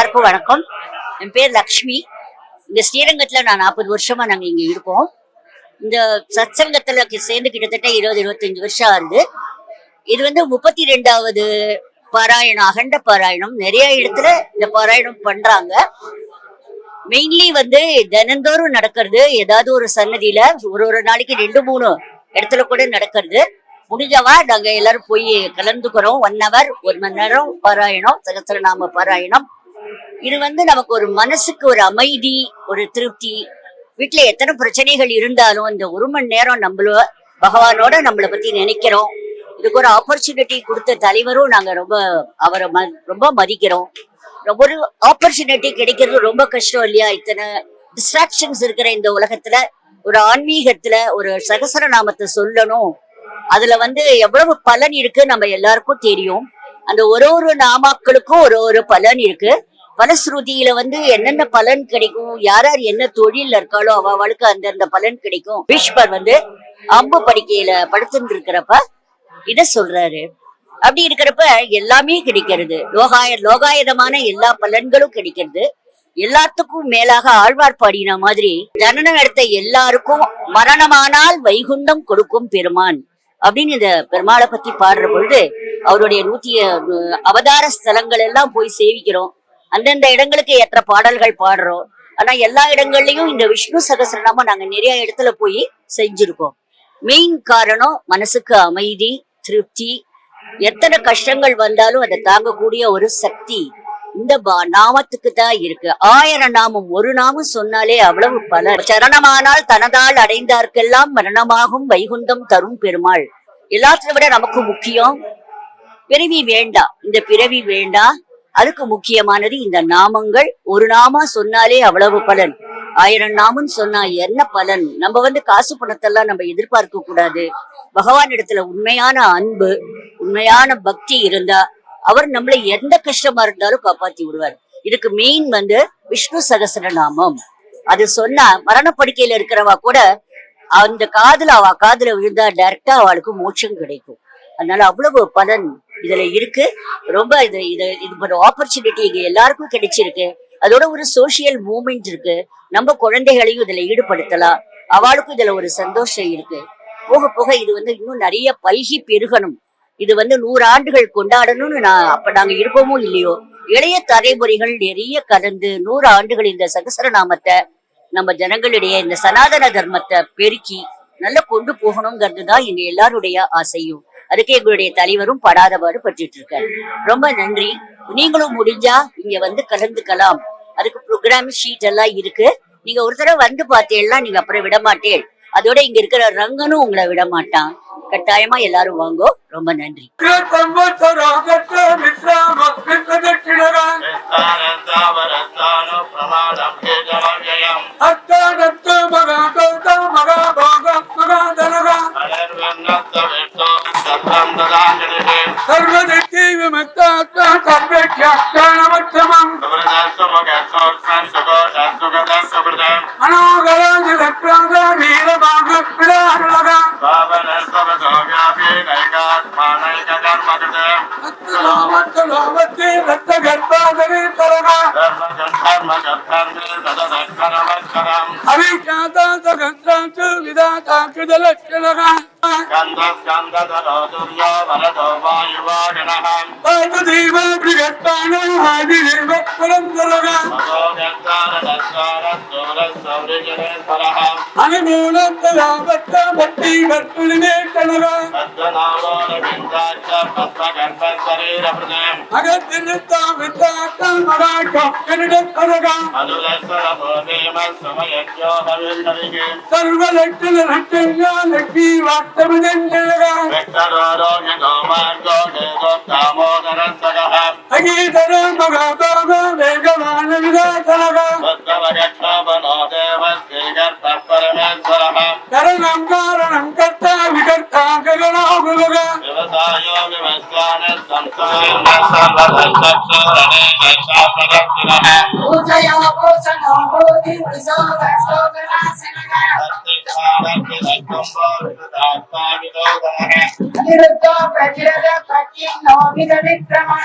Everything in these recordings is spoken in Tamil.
எல்லாருக்கும் வணக்கம். என் பேர் லக்ஷ்மி. இந்த ஸ்ரீரங்கத்துல நான் நாற்பது வருஷமா நாங்க இங்க இருக்கோம். இந்த சத்சங்கத்துல சேர்ந்து கிட்டத்தட்ட இருபது இருபத்தஞ்சு வருஷம் ஆகுது. இது வந்து முப்பத்தி ரெண்டாவது பாராயணம் அகண்ட பாராயணம். நிறைய இடத்துல இந்த பாராயணம் பண்றாங்க. மெயின்லி வந்து தினந்தோறும் நடக்கிறது. ஏதாவது ஒரு சன்னதியில ஒரு ஒரு நாளைக்கு ரெண்டு மூணு இடத்துல கூட நடக்கிறது. முடிஞ்சவா நாங்க எல்லாரும் போய் கலந்துக்கிறோம். ஒன் ஹவர் ஒரு மணி நேரம் பாராயணம் சகசரநாம பாராயணம். இது வந்து நமக்கு ஒரு மனசுக்கு ஒரு அமைதி ஒரு திருப்தி. வீட்டுல எத்தனை பிரச்சனைகள் இருந்தாலும் இந்த ஒரு மணி நேரம் நம்மள பகவானோட நம்மளை பத்தி நினைக்கிறோம். இதுக்கு ஒரு ஆப்பர்ச்சுனிட்டி கொடுத்த தலைவரும் நாங்க ரொம்ப அவரை ம- ரொம்ப மதிக்கிறோம். ஒரு ஆப்பர்ச்சுனிட்டி கிடைக்கிறது ரொம்ப கஷ்டம் இல்லையா? இத்தனை டிஸ்ட்ராக்ஷன்ஸ் இருக்கிற இந்த உலகத்துல ஒரு ஆன்மீகத்துல ஒரு சகசர நாமத்தை சொல்லணும். அதுல வந்து எவ்வளவு பலன் இருக்கு நம்ம எல்லாருக்கும் தெரியும். அந்த ஒரு ஒரு நாமாக்களுக்கும் ஒரு ஒரு பலன் இருக்கு. பலஸ்ருதியில வந்து என்னென்ன பலன் கிடைக்கும்? யார் யார் என்ன தொழில்ல இருக்காளோ அவ அவளுக்கு அந்தந்த பலன் கிடைக்கும். பீஷ்மர் வந்து அம்பு படிக்கையில படுத்துட்டு இருக்கிறப்ப இத சொல்றாரு. அப்படி இருக்கிறப்ப எல்லாமே கிடைக்கிறது. லோகாய லோகாயுதமான எல்லா பலன்களும் கிடைக்கிறது. எல்லாத்துக்கும் மேலாக ஆழ்வார் பாடின மாதிரி ஜனனம் எடுத்த எல்லாருக்கும் மரணமானால் வைகுண்டம் கொடுக்கும் பெருமான் அப்படின்னு இந்த பெருமாளை பத்தி பாடுற பொழுது அவருடைய நூத்திய அவதார ஸ்தலங்கள் எல்லாம் போய் சேவிக்கிறோம். அந்தந்த இடங்களுக்கு ஏற்ற பாடல்கள் பாடுறோம். ஆனா எல்லா இடங்கள்லயும் இந்த விஷ்ணு சகசிரநாமம் நாங்க நிறைய இடத்துல போய் செஞ்சிருக்கோம். மெயின் காரணம் மனசுக்கு அமைதி திருப்தி. எத்தனை கஷ்டங்கள் வந்தாலும் அதை தாங்கக்கூடிய ஒரு சக்தி இந்த நாமத்துக்கு தான் இருக்கு. ஆயிரம் நாமம் ஒரு நாமம் சொன்னாலே அவ்வளவு பல சரணமானால் தனதால் அடைந்தார்க்கெல்லாம் மரணமாகும் வைகுந்தம் தரும் பெருமாள். எல்லாத்தையும் விட நமக்கு முக்கியம். பிறவி வேண்டாம் இந்த பிறவி வேண்டாம் அதுக்கு முக்கியமானது இந்த நாமங்கள். ஒரு நாமா சொன்னாலே அவ்வளவு பலன். ஆயிரம் நாமம் சொன்னா என்ன பலன்? நம்ம வந்து காசு பணத்தெல்லாம் நம்ம எதிர்பார்க்க கூடாது. பகவான் இடத்துல உண்மையான அன்பு உண்மையான பக்தி இருந்தா அவர் நம்மளை எந்த கஷ்டமா இருந்தாலும் காப்பாத்தி விடுவார். இதுக்கு மெயின் வந்து விஷ்ணு சகசர நாமம். அது சொன்னா மரணப்படுக்கையில இருக்கிறவா கூட அந்த காதுல அவ காதுல விழுந்தா டைரக்டா அவளுக்கு மோட்சம் கிடைக்கும். அதனால அவ்வளவு பலன். இதுல இருக்கு. ரொம்ப இது இது இது ஒரு ஆப்பர்ச்சுனிட்டி இங்க எல்லாருக்கும் கிடைச்சிருக்கு. அதோட ஒரு சோசியல் மூமெண்ட் இருக்கு. நம்ம குழந்தைகளையும் இதுல ஈடுபடுத்தலாம். அவளுக்கும் இதுல ஒரு சந்தோஷம் இருக்கு. போக போக இது வந்து இன்னும் நிறைய பல்கி பெருகணும். இது வந்து நூறு ஆண்டுகள் கொண்டாடணும்னு நான் அப்ப நாங்க இருப்போமோ இல்லையோ? இளைய தலைமுறைகள் நிறைய கலந்து நூறு ஆண்டுகள் இந்த சகசரநாமத்தை நம்ம ஜனங்களிடையே இந்த சனாதன தர்மத்தை பெருக்கி நல்லா கொண்டு போகணுங்கிறது தான் எங்க எல்லாருடைய ஆசையும். அதுக்கு எங்களுடைய தலைவரும் படாதபாடு பட்டுட்டு இருக்காரு ரொம்ப நன்றி. நீங்களும் முடிஞ்சா இங்க வந்து கலந்துக்கலாம். அதுக்கு ப்ரோக்ராம் ஷீட் எல்லாம் இருக்கு. நீங்க ஒரு தடவை வந்து பார்த்தேன்னா நீங்க அப்புறம் விட மாட்டேன் அதோட இங்க இருக்கிற ரங்கனும் உங்களை விட மாட்டான் கட்டாயமா எல்லாரும் வாங்கோ. ரொம்ப நன்றி. அத்தானத்து మనోగరం జగత్ప్రాంత నీల బాగు విడారులగా రక్త గర్భాధరి తరగా అవిఖ్యాత విధాత కృత లక్షణగా స్కంద స్కంద அனுகூலத்தலாபத்த பட்டி கற்புலினே கனகா அகீதர மகாபாக வேகமான விதா प्रतिरथ प्रति नवमिद विक्रमण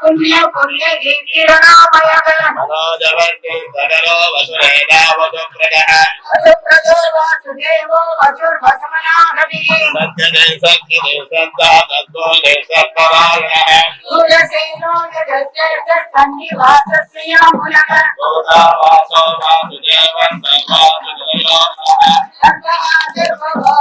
पुण्य पुण्य कीर्तिरणामयः मनोजवर्गे सदरो वसुरेदावसुप्रजः वसुप्रजो वासुदेवो वसुर्वसमनागतिः सत्यदे सत्यदे सद्दा तद्वो दे सद्वरायणः सूर्यसेनो यजत्यर्थसन्निवासस्य मूलः गोदा वासो वासुदेवं सर्वासुदेवो। नः सत्यः सर्वभो